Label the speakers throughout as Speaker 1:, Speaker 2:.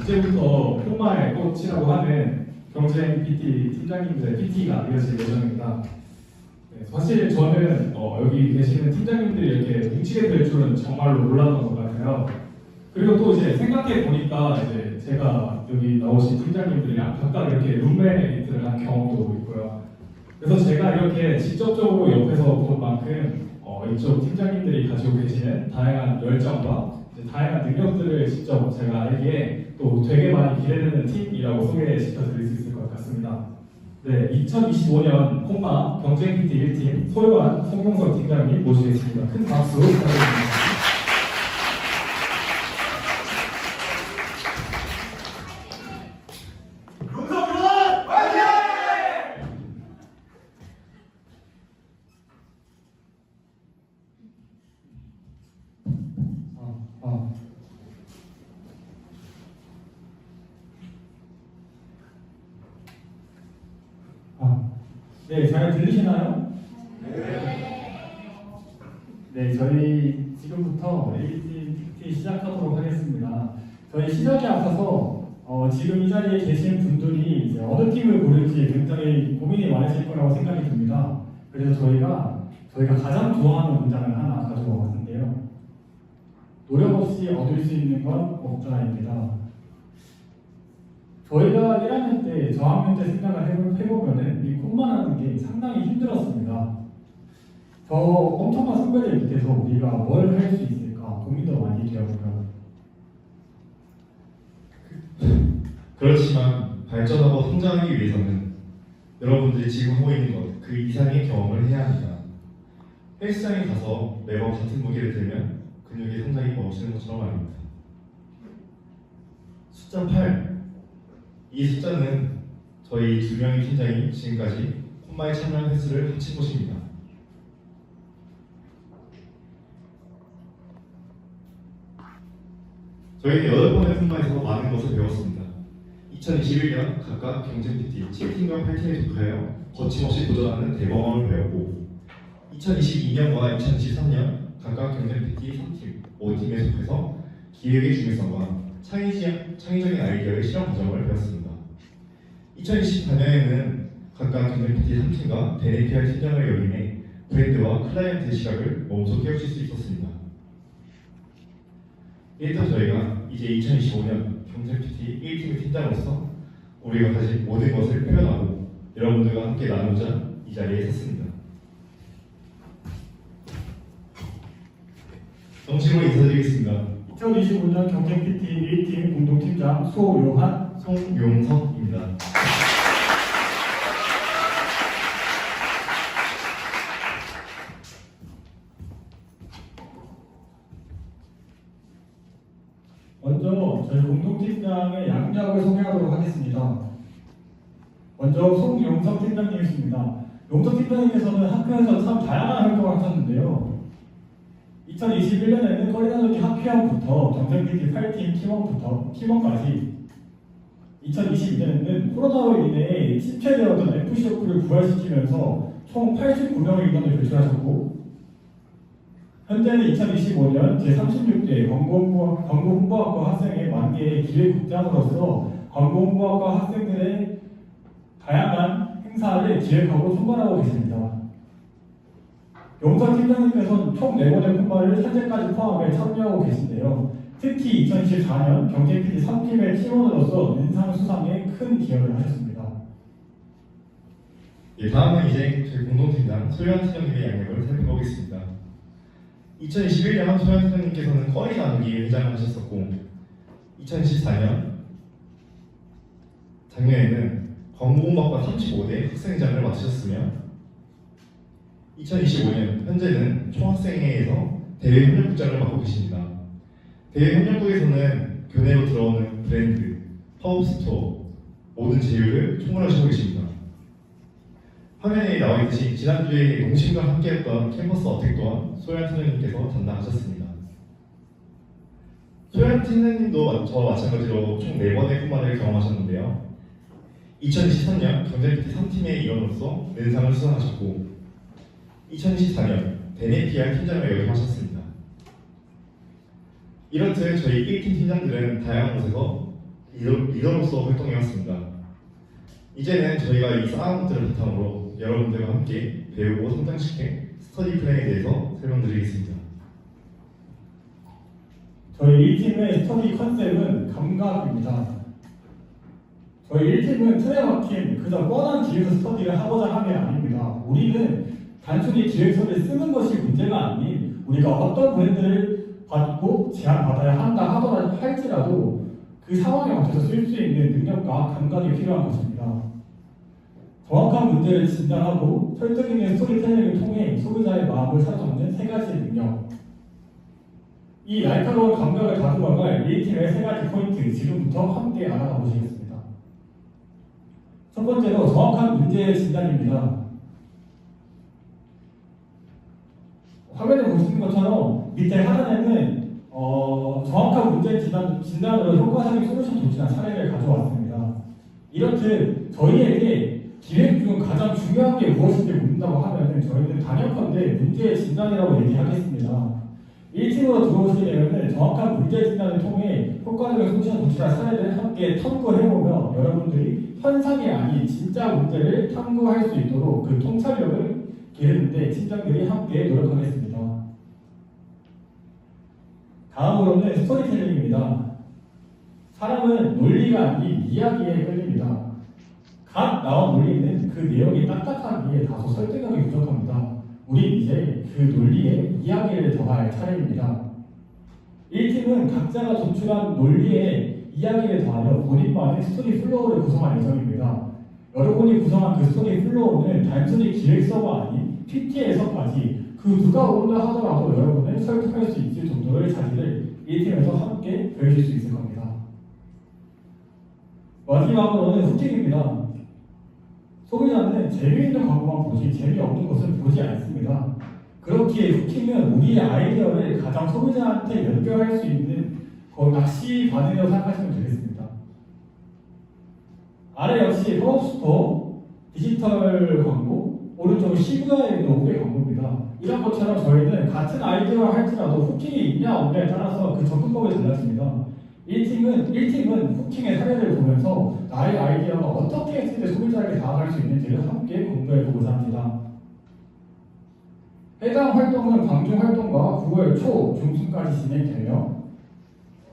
Speaker 1: 이제부터 폰마의 꽃이라고 하는 경쟁 PT 팀장님들의 PT가 이어질 예정입니다. 네, 사실 저는 어, 여기 계시는 팀장님들이 이렇게 뭉치게 될 줄은 정말로 몰랐던 것 같아요. 그리고 또 이제 생각해 보니까 이제 제가 여기 나오신 팀장님들이랑 각각 이렇게 룸메이트를 한 경험도 있고요. 그래서 제가 이렇게 직접적으로 옆에서 본 만큼 어, 이쪽 팀장님들이 가지고 계시는 다양한 열정과 다양한 능력들을 직접 제가 알기에 또 되게 많이 기대되는 팀이라고 소개시켜 드릴 수 있을 것 같습니다. 네, 2025년 콤마 경쟁 PT 1팀 소요한 송경석 팀장님 모시겠습니다. 큰 박수 부탁드립니다. 네, 잘 들리시나요? 네, 저희 지금부터 AT 시작하도록 하겠습니다. 저희 시작에 앞서서 어, 지금 이 자리에 계신 분들이 이제 어느 팀을 고를지 굉장히 고민이 많으실 거라고 생각이 듭니다. 그래서 저희가 저희가 가장 좋아하는 문장을 하나 가져와 봤는데요. 노력 없이 얻을 수 있는 건 없다입니다. 저희가 1학년 때 저학년 때 생각을 해보- 해보면은 이 콤마라는 게 상당히 힘들었습니다. 저 엄청난 선배들 밑에서 우리가 뭘 할 수 있을까 고민도 많이 되었고요.
Speaker 2: 그렇지만 발전하고 성장하기 위해서는 여러분들이 지금 하고 있는 것 그 이상의 경험을 해야 합니다. 헬스장에 가서 매번 같은 무게를 들면 근육의 성장이 멈추는 것처럼 말입니다. 숫자 8. 이 숫자는 저희 두 명의 팀장이 지금까지 콤마에 참여한 횟수를 합친 것입니다. 저희는 여덟 번의 콤마에서 많은 것을 배웠습니다. 2021년 각각 경쟁 PT 7팀과 8팀에 속하여 거침없이 도전하는 대범함을 배웠고 2022년과 2023년 각각 경쟁 PT 3팀, 5팀에 속해서 기획의 중요성과 창의적, 창의적인 아이디어의 실험 과정을 배웠습니다. 2024년에는 각각 경쟁 PT 3팀과 베네피아 팀장을 역임해 브랜드와 클라이언트의 시각을 몸소 깨우칠 수 있었습니다. 일단 저희가 이제 2025년 경쟁 PT 1팀의 팀장으로서 우리가 가진 모든 것을 표현하고 여러분들과 함께 나누자 이 자리에 섰습니다. 정식으로 인사드리겠습니다.
Speaker 1: 2025년 경쟁 PT 1팀 공동팀장 소요한
Speaker 2: 송용석입니다.
Speaker 1: 먼저 저희 공동팀장의 양력을 소개하도록 하겠습니다. 먼저 송용석 팀장님이십니다. 용석 팀장님께서는 학교에서 참 다양한 활동을 하셨는데요. 2021년에는 꺼리나노기 학회원부터 경쟁 PT 8팀 팀원부터 팀원까지 2022년에는 코로나로 인해 침체되었던 FC 오크를 부활시키면서 총 89명의 인원을 배출하셨고 현재는 2025년 제36대 광고홍보- 광고홍보학과 학생의 만개의 기획국장으로서 광고홍보학과 학생들의 다양한 행사를 기획하고 총괄하고 계십니다. 용서 팀장님께서는 총 4번의 콤바를 현재까지 포함해 참여하고 계신데요. 특히 2024년 경제 PD 3팀의 팀원으로서 인상 수상에 큰 기여를 하셨습니다.
Speaker 2: 예, 다음은 이제 저희 공동팀장 소연 팀장님의 양력을 살펴보겠습니다. 2021년 소연 팀장님께서는 꺼리 나누기 회장을 하셨었고 2014년 작년에는 광고공학과 35대 학생회장을 맡으셨으며 2025년 현재는 총학생회에서 대외 협력국장을 맡고 계십니다. 대외 협력국에서는 교내로 들어오는 브랜드, 파워스토어 모든 제휴를 총괄하시고 계십니다. 화면에 나와 있듯이 지난주에 농심과 함께했던 캠퍼스 어택 또한 소연 팀장님께서 담당하셨습니다. 소연 팀장님도 저와 마찬가지로 총 4번의 콤마를 경험하셨는데요. 2023년 경제PT 3팀의 일원으로서 랜상을 수상하셨고 2024년 베네피아 팀장을 역임하셨습니다. 이렇듯 저희 1팀 팀장들은 다양한 곳에서 리더, 리더 로서 활동해왔습니다. 이제는 저희가 이 것들을 바탕으로 여러분들과 함께 배우고 성장시킨 스터디 플랜에 대해서 설명드리겠습니다.
Speaker 1: 저희 1팀의 스터디 컨셉은 감각입니다. 저희 1팀은 틀에 박힌 그저 뻔한 기획서 스터디를 하고자 함이 아닙니다. 우리는 단순히 기획서를 쓰는 것이 문제가 아닌 우리가 어떤 브랜드를 받고 제안받아야 한다 하더라 할지라도 그 상황에 맞춰서 쓸 수 있는 능력과 감각이 필요한 것입니다. 정확한 문제를 진단하고 설득 있는 스토리텔링을 통해 소비자의 마음을 사로잡는 세 가지의 능력 이 날카로운 감각을 다듬어갈 1팀의 세 가지 포인트 지금부터 함께 알아가 보시겠습니다. 첫 번째로 정확한 문제의 진단입니다. 화면에 보시는 것처럼 밑에 하단에는 어, 정확한 문제 진단, 진단으로 효과적인 솔루션 도출한 사례를 가져왔습니다. 이렇듯 저희에게 기획 중 가장 중요한 게 무엇인지 묻는다고 하면 저희는 단연컨대 문제의 진단이라고 얘기하겠습니다. 1팀으로 들어오시게 되면 정확한 문제 진단을 통해 효과적인 솔루션 도출한 사례를 함께 탐구해보며 여러분들이 현상이 아닌 진짜 문제를 탐구할 수 있도록 그 통찰력을 기르는데 팀장들이 함께 노력하겠습니다. 다음으로는 스토리텔링입니다. 사람은 논리가 아닌 이야기에 끌립니다. 각 나온 논리는 그 내용이 딱딱하기에 다소 설득력이 부족합니다. 우린 이제 그 논리에 이야기를 더할 차례입니다. 1팀은 각자가 도출한 논리에 이야기를 더하여 본인만의 스토리 플로우를 구성할 예정입니다. 여러분이 구성한 그 스토리 플로우는 단순히 기획서가 아닌 PT에서까지 그 누가 오른다 하더라도 여러분을 설득할 수 있을 정도의 자리를 1팀에서 함께 배우실 수 있을 겁니다. 마지막으로는 후킹입니다. 소비자는 재미있는 광고만 보지 재미없는 것은 보지 않습니다. 그렇기에 후킹은 우리의 아이디어를 가장 소비자한테 연결할 수 있는 거의 낚시 바늘이라고 생각하시면 되겠습니다. 아래 역시 허브스토어 디지털 광고, 시부야에 있는 오브의 광고입니다. 이런 것처럼 저희는 같은 아이디어를 할지라도 후킹이 있냐 없냐에 따라서 그 접근법이 달라집니다. 1팀은, 1팀은 후킹의 사례를 보면서 나의 아이디어가 어떻게 했을 때 소비자에게 다가갈 수 있는지를 함께 공부해보고자 합니다. 해당 활동은 방중 활동과 9월 초 중순까지 진행되며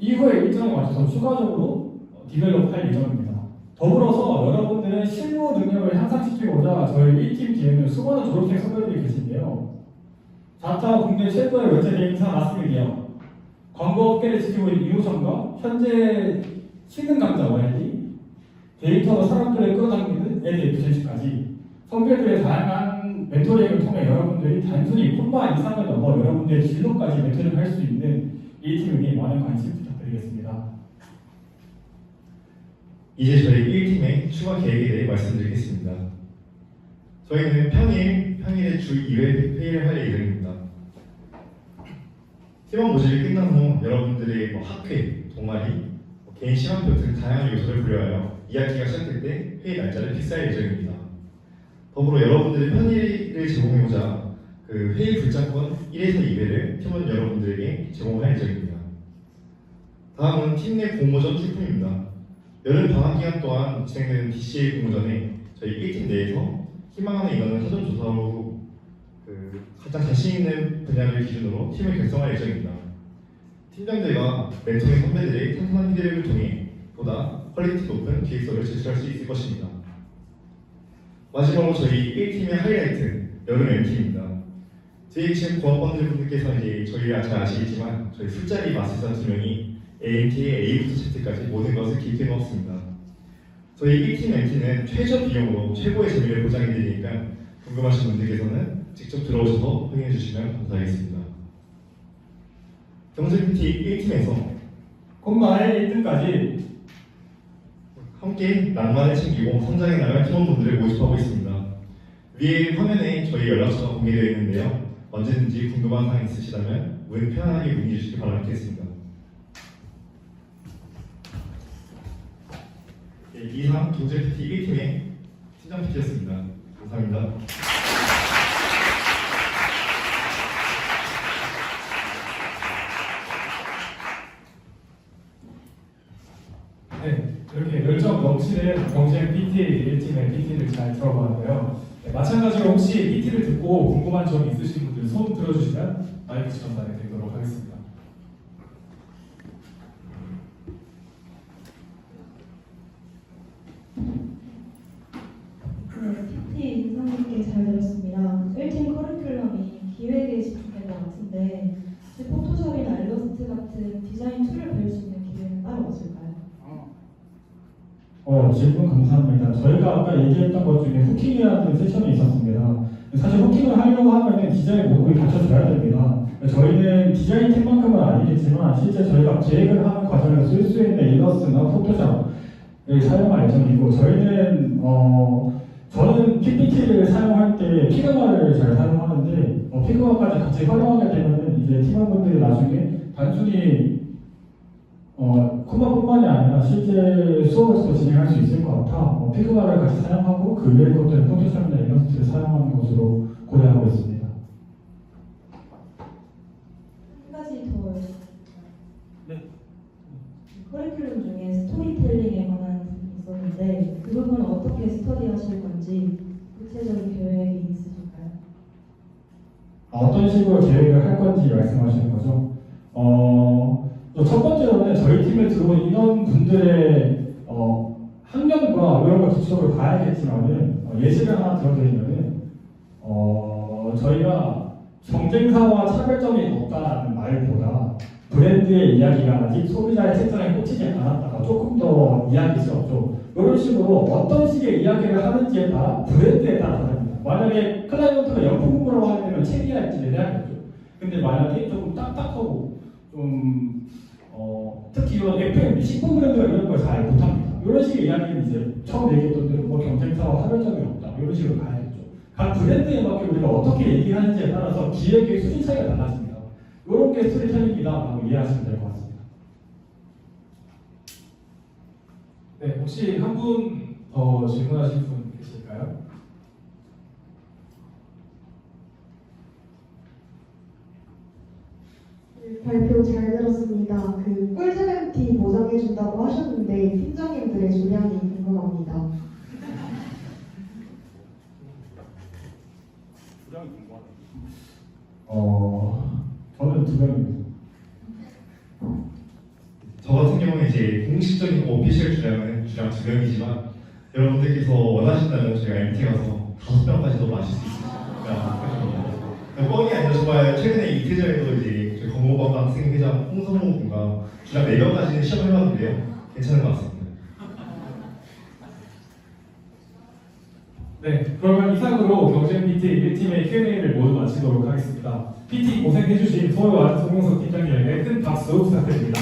Speaker 1: 이후에 일정에 맞춰서 추가적으로 디벨롭 할 예정입니다. 더불어서 여러분들의 실무 능력을 향상시키고자 저희 1팀 뒤에는 수많은 졸업생 선배들이 계신데요. 자타 국내 최고의 외제대 인사 마스미디어 광고업계를 지키고 있는 이호선과 현재 신흥 강자 YD 데이터로 사람들을 끌어당기는 에드에피션시까지 선배들의 다양한 멘토링을 통해 여러분들이 단순히 콤마 이상을 넘어 여러분들의 진로까지 멘토링 할 수 있는 이 팀에게 많은 관심 부탁드리겠습니다.
Speaker 2: 이제 저희 1팀의 추가 계획에 대해 말씀드리겠습니다. 저희는 평일, 평일에 주 2회 회의를 할 예정입니다. 팀원 모집이 끝난 후 여러분들의 뭐 학회, 동아리, 뭐 개인 시간표 등 다양한 요소를 고려하여 이야기가 시작될 때 회의 날짜를 픽스할 예정입니다. 더불어 여러분들의 편의를 제공해보자 그 회의 불장권 1에서 2회를 팀원 여러분들에게 제공할 예정입니다. 다음은 팀 내 공모전 출품입니다. 여름 방학 기간 동안 진행되는 DCA 공모전에 저희 1팀 내에서 희망하는 인원을 사전 조사 후그 가장 자신 있는 분야를 기준으로 팀을 결성할 예정입니다. 팀장들과 멘토링 선배들의 탄탄한 피드백을 통해 보다 퀄리티 높은 기획서를 제출할 수 있을 것입니다. 마지막으로 저희 1팀의 하이라이트 여름 MT입니다. JHM 고학번들 분들께서 이제 저희가 잘 아시겠지만 저희 술자리 마술사 두 명이 AMT의 A부터 Z까지 모든 것을 기획해 놓았습니다. 저희 1팀 MT는 최저 비용으로 최고의 재미를 보장해드리니까 궁금하신 분들께서는 직접 들어오셔서 확인해 주시면 감사하겠습니다. 경제 PT 1팀에서
Speaker 1: 콤마의 1등까지
Speaker 2: 함께 낭만을 챙기고 성장해 나갈 팀원분들을 모집하고 있습니다. 위에 화면에 저희 연락처가 공개되어 있는데요. 언제든지 궁금한 사항 있으시다면 문 편안하게 문의 주시기 바라겠습니다. 네, 이상 경제 PT 1팀의 팀장 PT였습니다. 감사합니다.
Speaker 3: 네, 이렇게 열정 넘치는 경쟁 PT 1팀의 PT를 잘 들어봤는데요. 네, 마찬가지로 혹시 PT를 듣고 궁금한 점 있으신 분들 손 들어주시면 마이크 전달해 드리도록 하겠습니다.
Speaker 4: 네, PT 인상 깊게 잘 들었습니다. 1팀 커리큘럼이 기획에 집중된 것 같은데 혹시 포토샵이나 일러스트 같은 디자인 툴을 배울 수 있는 기회는 따로 없을까요?
Speaker 1: 어, 질문 감사합니다. 저희가 아까 얘기했던 것 중에 후킹이라는 세션이 있었습니다. 사실 후킹을 하려고 하면 디자인 목록이 갖춰져야 됩니다. 저희는 디자인 팀만큼은 아니겠지만 실제 저희가 계획을 하는 과정에서 쓸 수 있는 일러스트나 포토샵을 사용할 예정이고 저희는 어, 저는 PPT를 사용할 때 피그마를 잘 사용하는데 어, 피그마까지 같이 활용하게 되면 이제 팀원분들이 나중에 단순히 어, 콤마뿐만이 아니라 실제 수업에서도 진행할 수 있을 것 같아 어, 피그마를 같이 사용하고 그 외의 것들은 포토샵이나 일러스트를 사용하는 것으로 고려하고 있습니다.
Speaker 4: 한 가지 더
Speaker 1: 네.
Speaker 4: 커리큘럼 중에 스토리텔링에 관한 부분이 있었는데 그 부분은 어떻게 스터디하실 건지 구체적인 계획이 있으실까요?
Speaker 1: 아, 어떤 식으로 계획을 할 건지 말씀하시는 거죠. 어, 또첫 번째로는 저희 팀에 들어온 인원분들의 어, 학년과 의욕과 기초를 봐야겠지만은 어, 예시를 하나 들어드리면은 어, 저희가 경쟁사와 차별점이 없다는 말보다 브랜드의 이야기가 아직 소비자의 책장에 꽂히지 않았다가 조금 더 이야기스럽죠. 이런 식으로 어떤 식의 이야기를 하는지에 따라 브랜드에 따라 다릅니다. 만약에 클라이언트가 영품으로 하게 되면 책이랄지 해야겠죠. 근데 만약에 조금 딱딱하고 좀 어, 특히 이런 FM 식품 브랜드가 이런 걸 잘 못합니다. 이런 식의 이야기는 이제 처음 얘기했던 대로 뭐 경쟁사와 차별점이 없다. 이런 식으로 가야겠죠. 각 브랜드에 맞게 우리가 어떻게 얘기하는지에 따라서 기획의 수준 차이가 달라집니다. 이런 게 스토리텔링이다 라고 이해하시면 될 것 같습니다.
Speaker 3: 네, 혹시 한 분 더 질문하실 분 계실까요?
Speaker 5: 네, 발표 잘 들었습니다. 그 꿀잼 MT 보장해준다고 하셨는데 팀장님들의 조량이 궁금합니다.
Speaker 1: 어, 저는 두 명입니다.
Speaker 2: 저 같은 경우는 이제 공식적인 오피셜 주량은 주량 두 명이지만 여러분들께서 원하신다면 저희가 MT 가서 다섯 병까지도 마실 수 있으니까 뻥이 아니라 정말 최근에 이틀 전에도 이제 건보방 학생회장 홍성호 군과 주량 네 병까지는 시험해봤는데요 괜찮은 것 같습니다.
Speaker 3: 네, 그러면 이상으로 경쟁 PT 1팀의 Q&A를 모두 마치도록 하겠습니다. PT 고생해주신 소유와 송영석 팀장님에게 큰 박수 부탁드립니다.